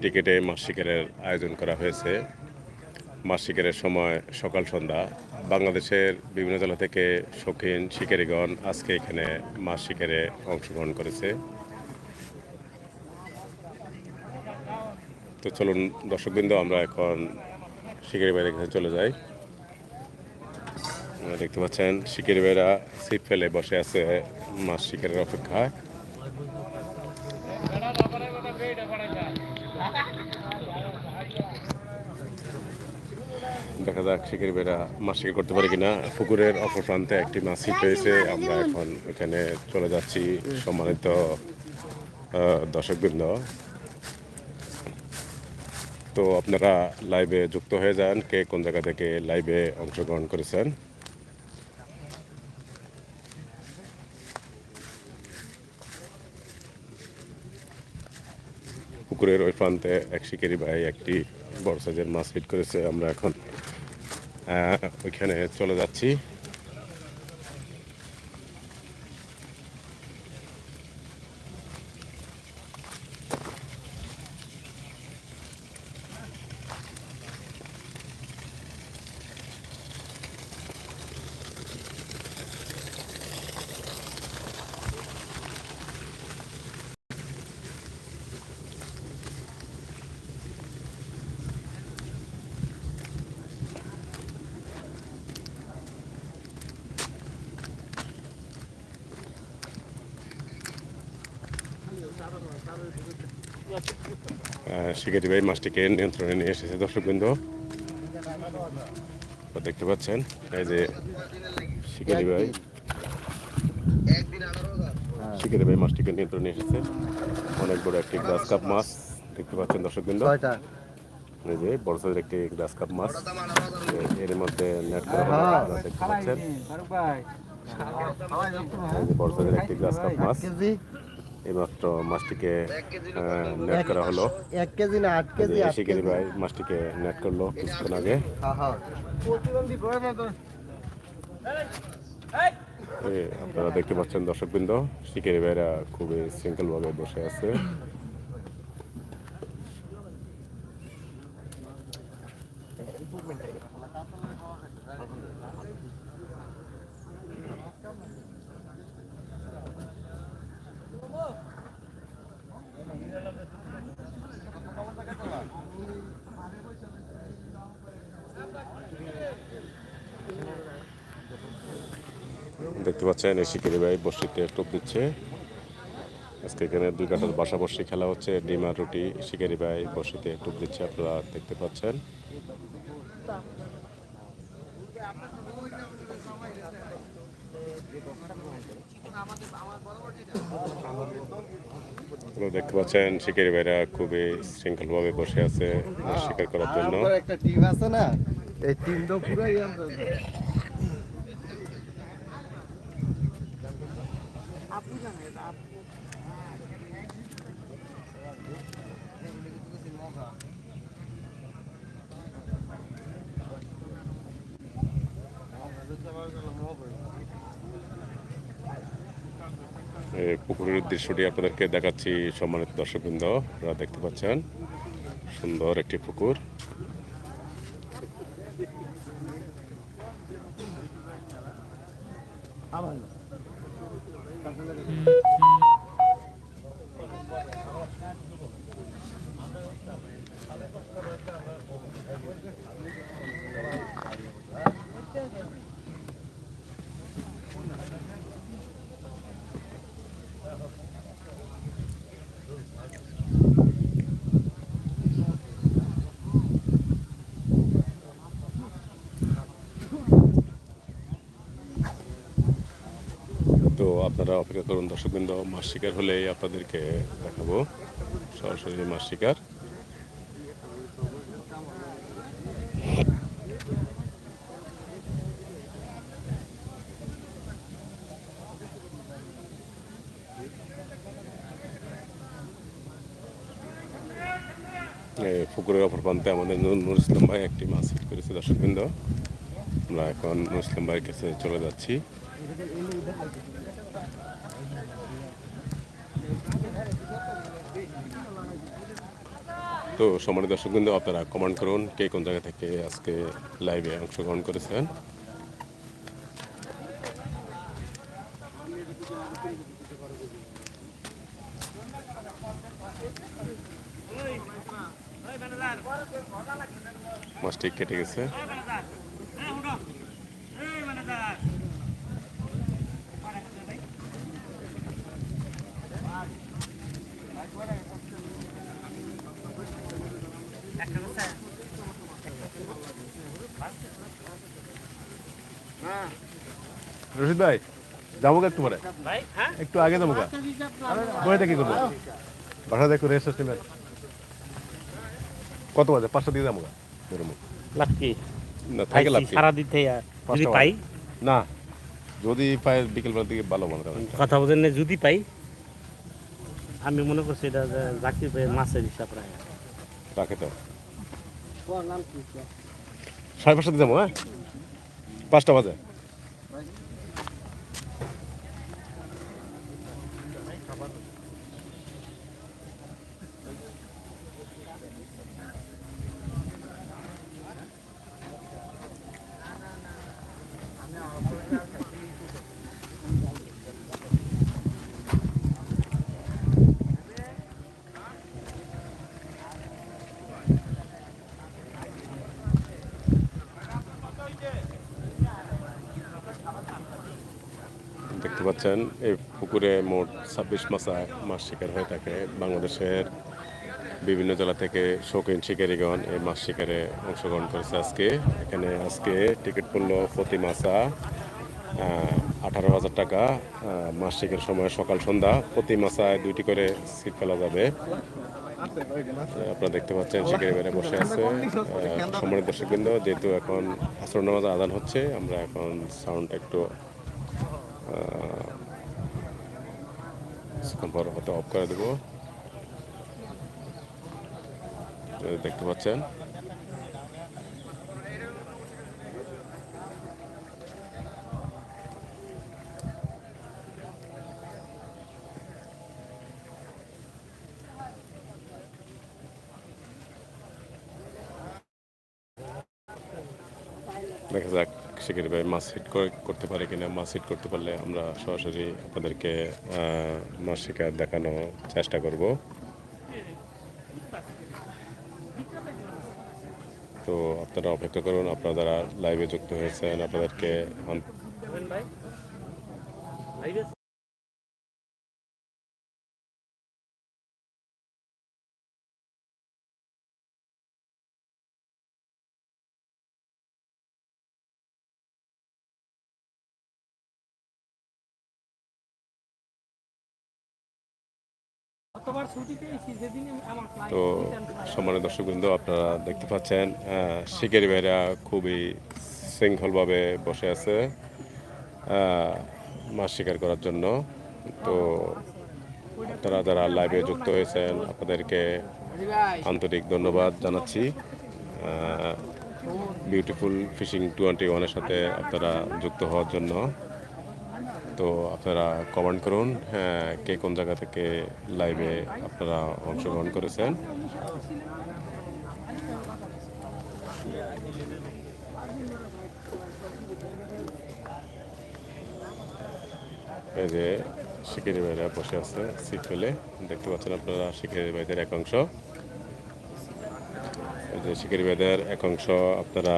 টিকেটে মাস শিকারের আয়োজন করা হয়েছে। মাস শিকারের সময় সকাল সন্ধ্যা বাংলাদেশের বিভিন্ন জেলা থেকে শৌখিন শিকারীগণ আজকে এখানে মাস শিকারে অংশগ্রহণ করেছে। তো চলুন দর্শকবৃন্দ, আমরা এখন শিকারি বাইরে কাছে চলে যাই। দেখতে পাচ্ছেন, শিকারি ভাইরা ছিপ ফেলে বসে আছে মাছ শিকারের অপেক্ষায়। দেখা যাক শিকারি ভাইরা মাছ শিকার করতে পারে কিনা। পুকুরের অপর প্রান্তে একটি মাছ ছিপ পেয়েছে আমরা এখন এখানে চলে যাচ্ছি সম্মানিত দর্শকবৃন্দ। তো আপনারা লাইভে যুক্ত হয়ে যান, কে কোন জায়গা থেকে লাইভে অংশগ্রহণ করেছেন। পুকুরের ওই প্রান্তে এক শিকারি ভাই একটি বড় সাইজের মাছ ফিট করেছে। আমরা এখন ওইখানে চলে যাচ্ছি। শিকারি ভাই মাছটিকে নিয়ন্ত্রণে নিয়ে এসেছে দর্শকবৃন্দ। তো দেখতে পাচ্ছেন এই যে শিকারি ভাই শিকারি ভাই মাছটিকে নিয়ন্ত্রণে এসেছে। অনেক বড় একটি গ্রাস কাপ মাছ দেখতে পাচ্ছেন দর্শকবৃন্দ। কয়টা এই যে বড় সাইজের একটি গ্রাস কাপ মাছ এর মধ্যে নেট করা হলো, দেখতে পাচ্ছেন। বড় সাইজের একটি গ্রাস কাপ মাছ। এইমাত্র মাছটিকে আহ, নেট করা হলো। এক কেজি না আট কেজি আট শিকারি কেজি। ভাই মাছটিকে নেট করল কিছুক্ষণ আগে। হ্যাঁ হ্যাঁ আপনারা দেখতে পাচ্ছেন দর্শকবৃন্দ শিকারি ভাইরা খুবই শৃঙ্খলভাবে বসে আছে। দেখতে পাচ্ছেন, এই শিকারি ভাই বর্ষিতে টোপ দিচ্ছে। আজকে এখানে দুই কাটার বাসা বর্ষি খেলা হচ্ছে, ডিমা রুটি। শিকারি ভাই বর্ষিতে টোপ দিচ্ছে, আপনারা দেখতে পাচ্ছেন। দেখতে পাচ্ছেন, শিকারি ভাইরা খুবই শৃঙ্খলভাবে বসে আছে, শিকার করার জন্য। একটা টিম আছে না? এই টিম তো পুরাই পুকুরের দৃশ্যটি আপনাদেরকে দেখাচ্ছি সম্মানিত দর্শকবৃন্দ আপনারা দেখতে পাচ্ছেন। সুন্দর একটি পুকুর তো আপনারা অপেক্ষা করুন, দর্শকবৃন্দ। মাছ শিকার হলেই আপনাদেরকে দেখাবো। সরাসরি মাছ শিকার। পুকুরের অপর প্রান্তে আমাদের নূর ইসলাম ভাই একটি মাছ হিট করেছে, দর্শকবৃন্দ। আমরা এখন নূর ইসলাম ভাইয়ের কাছে চলে যাচ্ছি। তো সম্মানিত দর্শক কিন্তু আপনারা কমেন্ট করুন কে কোন জায়গা থেকে আজকে লাইভে অংশগ্রহণ করেছেন। মাছটি কেটে গেছে। রশিদ ভাই যাব একটু পরে। হ্যাঁ? একটু আগে যাব বইটা কি করব। বাসা দেখো রেস্ট আসলে কত বাজে? পাঁচটা দিয়ে যাব। লাভ কি না থাকে লাভ সারা দিতে যদি পাই? না যদি বিকেলবেলার দিকে ভালো মনে করেন। কথা বলেন না, যদি পাই? আমি মনে করছি এটা যে জাকির ভাই মাছের হিসাব রাখে। রাখে তো। সাড়ে পাঁচটা দিয়ে যাব হ্যাঁ? পাঁচটা বাজে দেখতে পাচ্ছেন এই পুকুরে মোট ছাব্বিশ মাসা মাছ শিকার হয়ে থাকে। বাংলাদেশের বিভিন্ন জেলা থেকে শৌখিন শিকারীগণ এই মাছ শিকারে অংশগ্রহণ করেছে আজকে। এখানে আজকে টিকিট মূল্য প্রতি মাসা আঠারো হাজার টাকা। মাছ শিকার সময় সকাল সন্ধ্যা প্রতি মাসায় দুইটি করে সিট ফেলা যাবে। আপনারা দেখতে পাচ্ছেন শিকারি বাইরে বসে আছে। সম্মানিত দর্শকবৃন্দ, যেহেতু এখন আসর নামাজ আদান হচ্ছে, আমরা এখন সাউন্ডটা একটু কিছুক্ষণ পর হয়তো অফ করে দেবো। দেখতে পাচ্ছেন দেখা যাক শিকারি ভাই মাছ হিট করতে পারে কিনা, মাছ হিট করতে পারলে আমরা সরাসরি আপনাদেরকে মাছ শিকার দেখানোর চেষ্টা করব। তো আপনারা অপেক্ষা করুন, আপনারা লাইভে যুক্ত হয়েছেন, আপনাদেরকে তো সম্মানিত দর্শকবৃন্দ আপনারা দেখতে পাচ্ছেন শিকারি ভাইরা খুবই শৃঙ্খলভাবে বসে আছে মাছ শিকার করার জন্য। তো আপনারা যারা লাইভে যুক্ত হয়েছেন আপনাদেরকে আন্তরিক ধন্যবাদ জানাচ্ছি। বিউটিফুল ফিশিং টোয়েন্টি ওয়ানের সাথে আপনারা যুক্ত হওয়ার জন্য। তো আপনারা কমেন্ট করুন হ্যাঁ কে কোন জায়গা থেকে লাইভে আপনারা অংশগ্রহণ করেছেন। এই যে শিকারি ভাইরা বসে আছে সিট ফেলে, দেখতে পাচ্ছেন আপনারা শিকারি ভাইদের এক অংশ। এই যে শিকারি ভাইদের এক অংশ আপনারা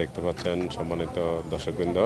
দেখতে পাচ্ছেন সম্মানিত দর্শকবৃন্দ।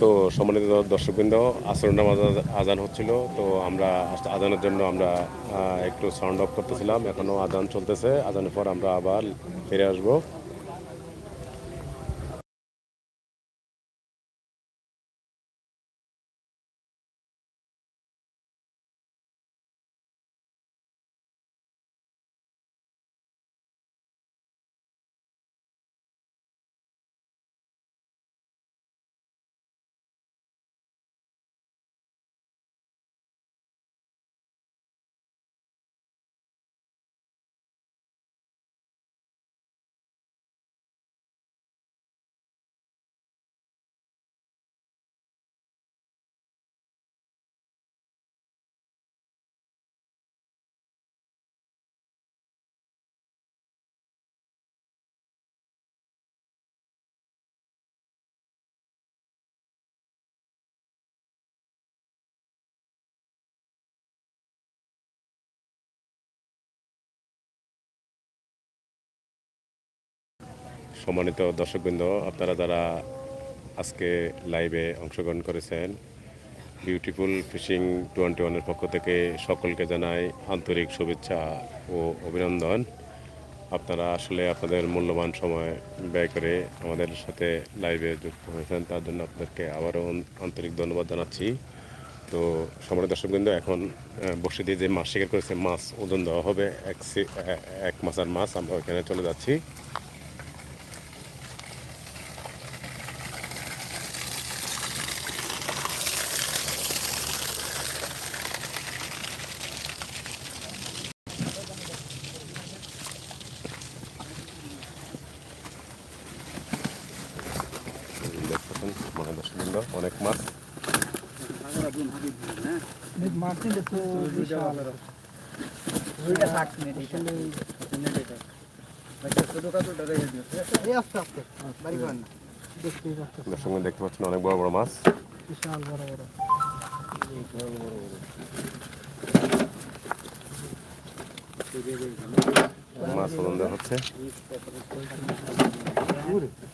তো সম্মানিত দর্শকবৃন্দ আসর নামাজ আজান হচ্ছিল, তো আমরা আজানের জন্য আমরা একটু সাউন্ড অফ করতেছিলাম। এখনও আজান চলতেছে। আজানের পর আমরা আবার ফিরে আসব। সম্মানিত দর্শকবৃন্দ, আপনারা যারা আজকে লাইভে অংশগ্রহণ করেছেন বিউটিফুল ফিশিং টোয়েন্টি ওয়ানের পক্ষ থেকে সকলকে জানাই আন্তরিক শুভেচ্ছা ও অভিনন্দন। আপনারা আসলে আপনাদের মূল্যবান সময় ব্যয় করে আমাদের সাথে লাইভে যুক্ত হয়েছেন, তার জন্য আপনাদেরকে আবারও আন্তরিক ধন্যবাদ জানাচ্ছি। তো সম্মানিত দর্শকবৃন্দ, এখন বসে দিয়ে যে মাছ শিকার করেছে, মাছ ওজন দেওয়া হবে, এক এক মাছার মাছ, আমরা ওইখানে চলে যাচ্ছি। মানে দর্শকবৃন্দ অনেক মাছ বাড়ি দর্শকবৃন্দ দেখতে পাচ্ছেন অনেক বড় বড় মাছ। মাছ ওজন দেওয়া হচ্ছে। তেরো কেজি তিনশো এই যে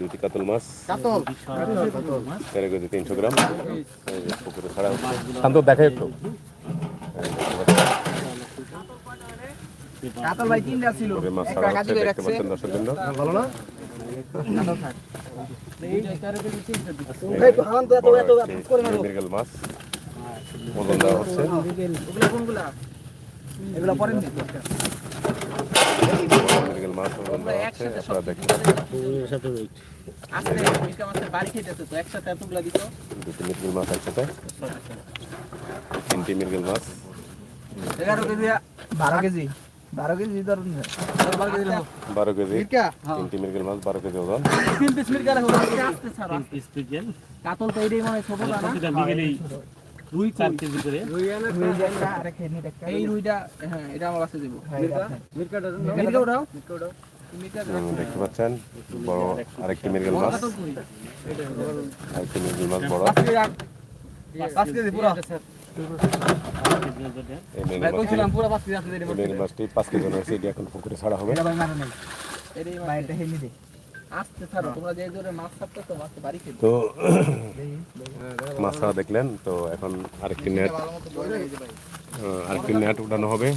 দুটি কাতল মাছ। তেরো কেজি তিনশো গ্রাম। পুকুরে ছাড়া শান্ত দেখে একটু। কাতল ভাই তিনটা ছিল। মাছ ছাড়া হচ্ছে দেখতে পাচ্ছেন দর্শকবৃন্দ ভালো না? মাছ। ওজন দেওয়া হচ্ছে। এগুলো পরেন মৃগেল মাছ হচ্ছে আপনারা দেখতে। দুটি মৃগেল মাছ একসাথে? তিনটি মৃগেল মাছ? বারো কেজি বারো কেজি ধরুন। বারো কেজি তিনটি মৃগেল মাছ বারো কেজি ওজন? তিন piece chicken, কাতল তো এইটাই মনে হয় ছোট না চার কেজি করে। এই রুইটা হ্যাঁ এটা আমার কাছে দেবো। মির্কা? উঠাও দেখতে পাচ্ছেন? বড় আরেকটি মৃগেল মাছ। আরেকটি মৃগেল মাছ বড়। পাঁচ কেজি পুরো পাঁচ কেজি ওজনের। এই মৃগেল ভাই মাছটি পাঁচ কেজি আছে এই মৃগেল মাছটি পাঁচ কেজি ওজন হয়েছে এটি এখন পুকুরে ছাড়া হবে। তো মাছ দেখলেন তো এখন আরেকটি নেট আরেকটি নেট উঠানো হবে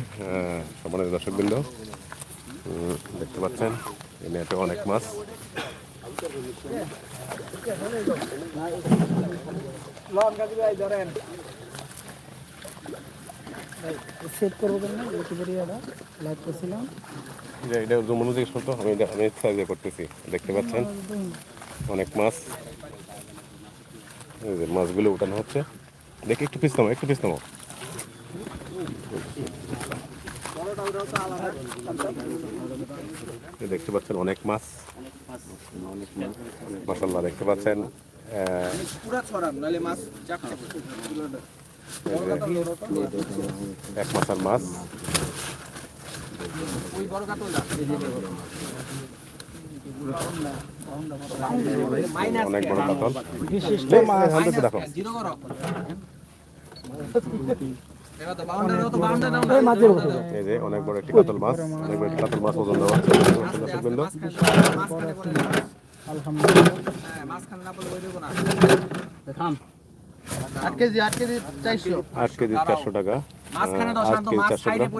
সম্মানিত দর্শকবৃন্দ। দেখতে পাচ্ছেন এই নেটে অনেক মাছ। সেট করব কেন? ইউটিউবের লাইভ করছিলাম। এটা মনোযোগ শুনতো আমি আমি সাহায্য করতেছি। দেখতে পাচ্ছেন? অনেক মাছ। এই যে মাছগুলো উঠানো হচ্ছে। দেখি একটু পিস নামো একটু পিস নামো দেখতে পাচ্ছেন অনেক মাছ। মাসাল্লাহ দেখতে পাচ্ছেন। এক মাথার মাছ। ওই বড় কাতলটা অনেক বড় কাতল দেখো। এই যে অনেক বড় একটি কাতল মাছ। অনেক বড় একটি কাতল মাছ ওজন দেওয়া হ্যাঁ আট কেজি আট কেজি চারশো। আট কেজি চারশো টাকা। আট কেজি চারশো গেছে।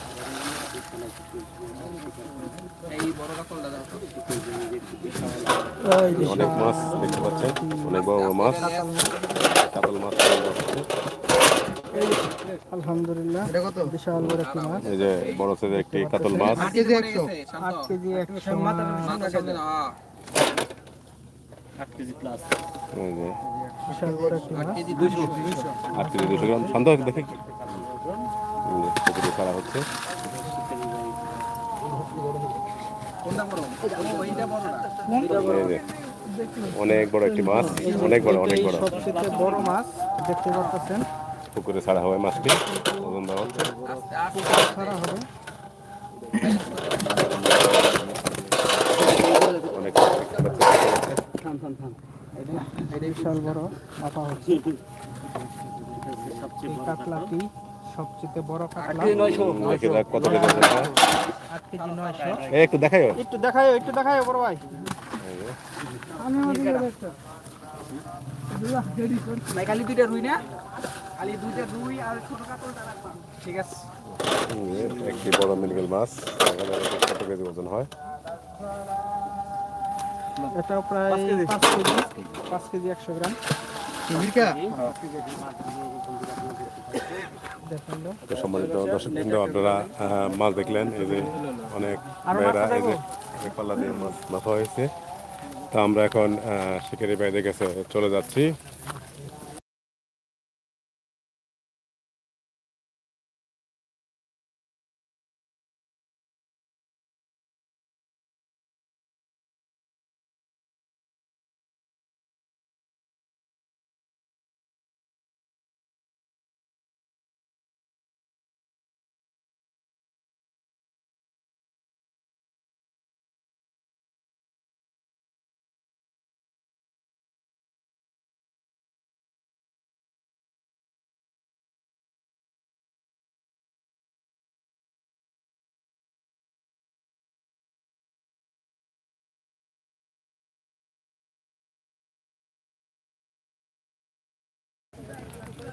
অনেক মাছ দেখতে পাচ্ছেন অনেক বড় বড় মাছ। কাতল মাছ। আলহামদুলিল্লাহ বিশাল বড় একটি মাছ। এই যে বড় সাইজের একটি কাতল মাছ। Kg kg kg. প্লাস এই যে বিশাল বড় একটি গ্রাম। দেখে। কি এই যে পুকুরে ছাড়া হচ্ছে। অনেক বড় একটি মাছ অনেক বড় অনেক বড়। সবচেয়ে বড় মাছ দেখতে পাচ্ছেন পুকুরে ছাড়া হবে মাছটি ওজন দেওয়া হচ্ছে। ছাড়া হবে অনেক বিশাল বড় মাথা হচ্ছে। কাতলাটি সবচেয়ে বড় কাতলা। কত কেজি একটু দেখাই একটু দেখায় একটু দেখায় বড় ভাই। আমি ভাই খালি দুইটা রুই না? খালি দুইটা রুই আর ছোট কাতলটা রাখবা। ঠিক আছে। একটি বড় মিনিকেল মাছ। কত কেজি ওজন হয়? এটা প্রায় পাঁচ কেজি। পাঁচ কেজি একশো গ্রাম। তো। সম্মানিত দর্শক বৃন্দ আপনারা আহ, মাছ দেখলেন এই যে অনেক মেয়েরা এই যে পাল্লা দিয়ে মাছ মাথা হয়েছে তা আমরা এখন আহ, শিকারি বাইরে গেছে চলে যাচ্ছি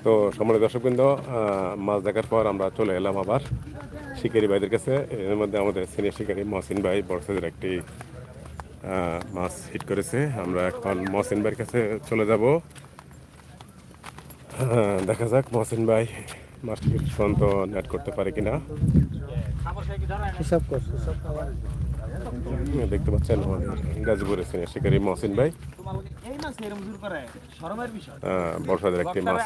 তো সম্মানিত দর্শকবৃন্দ মাছ দেখার পর আমরা চলে এলাম আবার শিকারি ভাইদের কাছে। এর মধ্যে আমাদের সিনিয়র শিকারি মহসিন ভাই বড়সাইজের একটি মাছ হিট করেছে। আমরা এখন মহসিন ভাইয়ের কাছে চলে যাব। দেখা যাক মহসিন ভাই মাছটি পর্যন্ত নেট করতে পারে কিনা। হিসাব করছে। দেখতে পাচ্ছেন গাজীপুরের সিনিয়র শিকারি মহসিন ভাই। বড়সাইজের একটি মাছ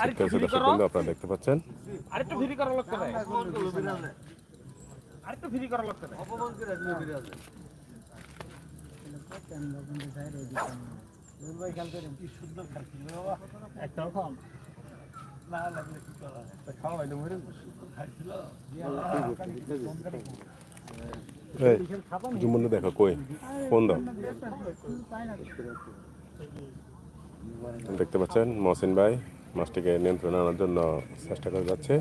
আপনারা দেখতে পাচ্ছেন আরেকটু ফ্রি করা লাগতে পারে আরেকটু ফ্রি করা লাগতে পারে একটাও কম না লাগলে কি করা খাওয়াইলে মরে এই, জুমুন্নু দেখো, কই? কোন দাও। দেখতে পাচ্ছেন, মহসিন ভাই, মাছটিকে নিয়ন্ত্রণে আনার জন্য চেষ্টা করে যাচ্ছে।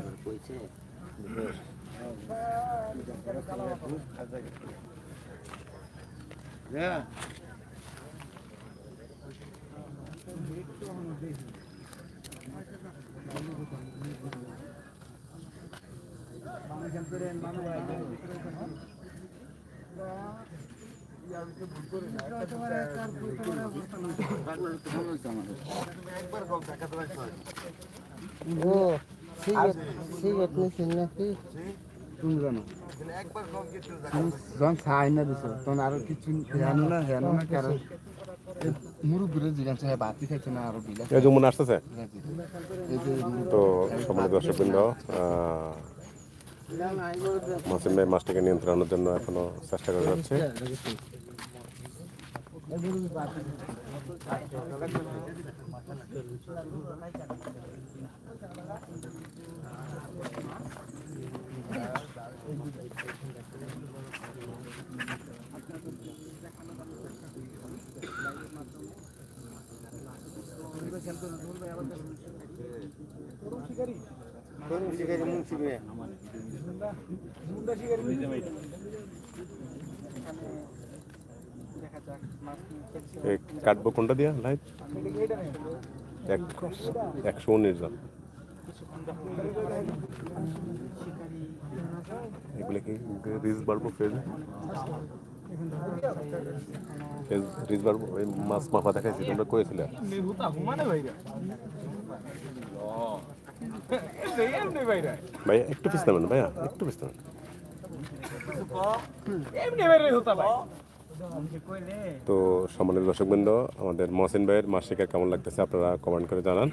ও সিগারেট সিগারেট নিছেন নাকি তুমি জানো যখন চাই না দিছো তখন আরও কিছু জানো না জানো না কারণ মুরুব্বিরে জিজ্ঞাসা হয় বাতি খাইছে না আরও বিলাস এই আসতেছে যে তো সম্মানিত দর্শকবৃন্দ মহসিন ভাই মাছটিকে নিয়ন্ত্রণের জন্য এখনও চেষ্টা করে যাচ্ছে এই কাটবো কোনটা দিয়া? লাইট? একশো উনিশ জন। এগুলো কি রিস বাড়বো বাড়বো? ওই মাছ মাপা দেখাইছি তোমরা করেছিলে ভাইয়া একটু ভাইয়া, একটু পিস নেবেন। তো সম্মানিত দর্শকবৃন্দ, আমাদের মহসিন ভাইয়ের মাসিকের কেমন লাগতেছে আপনারা কমেন্ট করে জানান।